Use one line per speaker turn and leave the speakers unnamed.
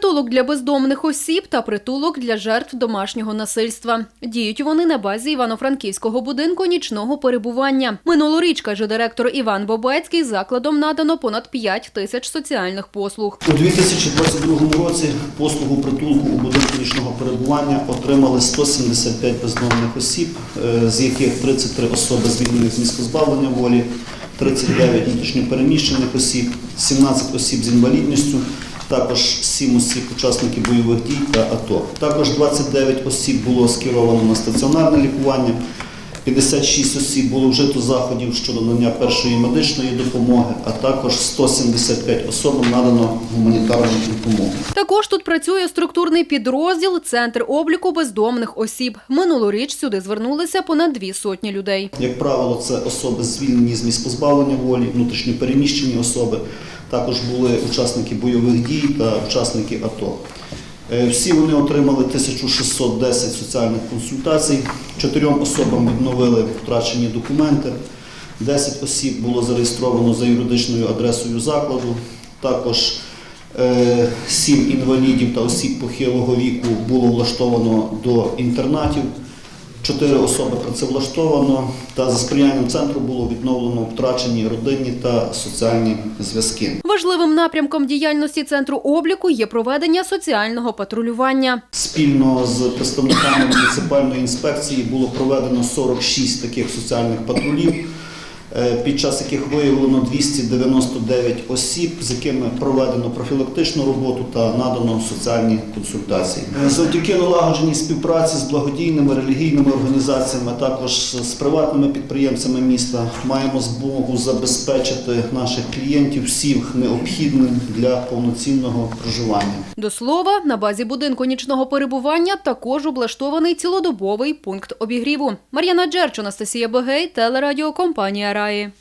Притулок для бездомних осіб та притулок для жертв домашнього насильства. Діють вони на базі Івано-Франківського будинку нічного перебування. Минулоріч, каже директор Іван Бобецький, закладом надано понад 5 тисяч соціальних послуг.
У 2022 році послугу притулку у будинку нічного перебування отримали 175 бездомних осіб, е, з яких 33 особи звільнених з місць позбавлення волі, 39 внутрішньопереміщених осіб, 17 осіб з інвалідністю, також 7 осіб учасників бойових дій та АТО. Також 29 осіб було скеровано на стаціонарне лікування. 56 осіб було вжито заходів щодо надання першої медичної допомоги, а також 175 особам надано гуманітарну допомогу.
Також тут працює структурний підрозділ Центр обліку бездомних осіб. Минулоріч сюди звернулися понад дві сотні людей.
Як правило, це особи звільнені з місць позбавлення волі, внутрішньопереміщені особи. Також були учасники бойових дій та учасники АТО. Е, Всі вони отримали 1610 соціальних консультацій. Чотирьом особам відновили втрачені документи. 10 осіб було зареєстровано за юридичною адресою закладу. Також е, сім інвалідів та осіб похилого віку було влаштовано до інтернатів. Чотири особи працевлаштовано та за сприянням центру було відновлено втрачені родинні та соціальні зв'язки.
Важливим напрямком діяльності центру обліку є проведення соціального патрулювання.
Спільно з представниками муніципальної інспекції було проведено 46 таких соціальних патрулів, під час яких виявлено 299 осіб, з якими проведено профілактичну роботу та надано соціальні консультації. Е, Завдяки налагодженій співпраці з благодійними релігійними організаціями, а також з приватними підприємцями міста, маємо змогу забезпечити наших клієнтів всім необхідним для повноцінного проживання.
До слова, на базі будинку нічного перебування також облаштований цілодобовий пункт обігріву. Мар'яна Джерч, Анастасія Бегей, телерадіокомпанія by